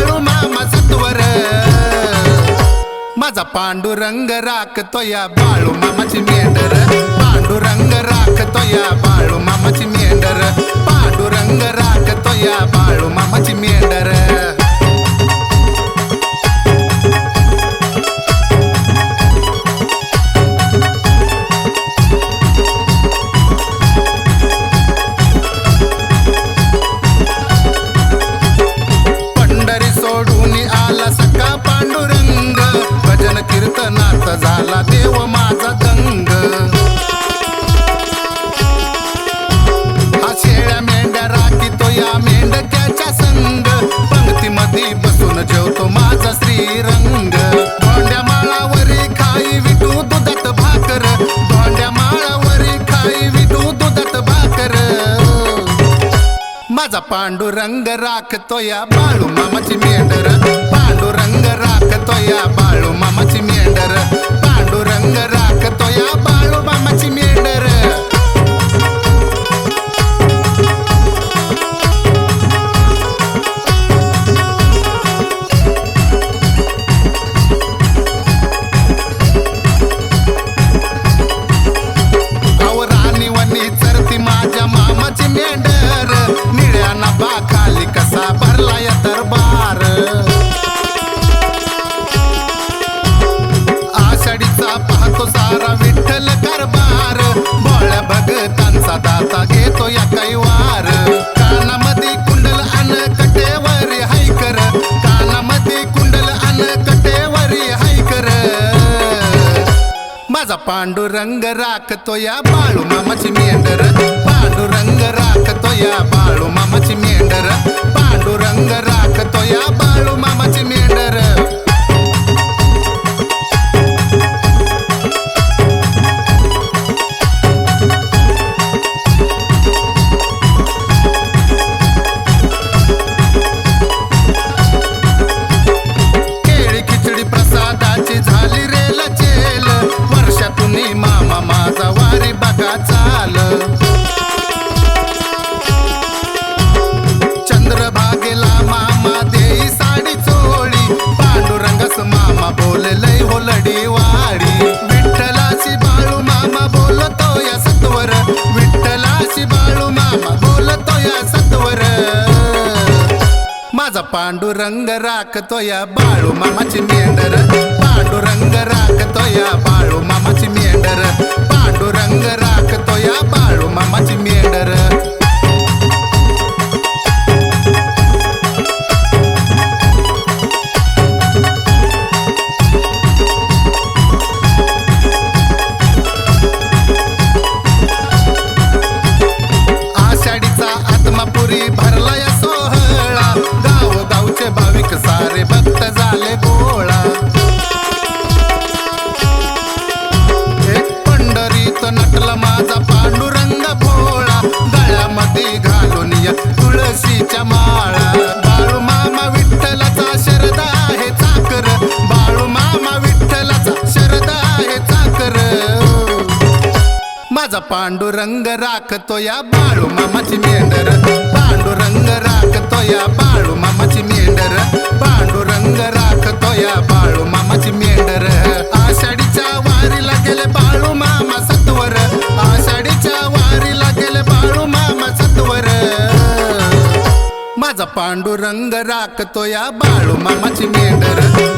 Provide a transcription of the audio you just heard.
काळू मामा माझा पांडुरंग राखतोया बाळू मामाची मेंढर. पांडुरंग राख पंक्तीमध्ये बसून जेवतो माझा श्रीरंग. भांड्या माळावरी खाई विटू दुधात भाकर. भांड्या माळावरी खाई विटू दुधात भाकर. माझा पांडुरंग राखतो या बाळू मामाची मी आषाढीचा सारा विठ्ठल कारभार बोळ्या भगतांचा दाता घेतो या कैवार कानामध्ये कुंडल अन कटेवरी हायकर कानामध्ये कुंडल अन कटेवरी हायकर माझा पांडुरंग राखतो या बाळू मामाची मेंढर. पांडुरंग राखतो या बाळू मामाची मेंढर. दादाची झाली रेल चेल वर्षातून मामा माझा वारी बघा चाल. चंद्रभागेला मामा देई साडी चोळी. पांडुरंगस मामा बोललय होलडी वाडी माझा पांडुरंग राखतो या बाळू मामाची मेंढर. पांडुरंग राखतो या बाळू मामाची मेंढर. पांडुरंग राखतो या बाळू मामाची मेंढर. आषाढीचा आत्मापुरी भरला या सो गावचे सारे भक्त झाले गोळा. एक पंढरीत नटला माझा पांडुरंग भोळा. गळ्यामध्ये घालून या तुळशीच्या माळा. बाळू मामा विठ्ठलाचा शरदा आहे चाकर. बाळू मामा विठ्ठलाचा शरद आहे चाकर. माझा पांडुरंग राखतो या बाळू मामाची मेंढर. पांडुरंग राखतो या बाळू मामाची मेंढर. माझा पांडुरंग राखतो या बाळू मामाची मेंढर.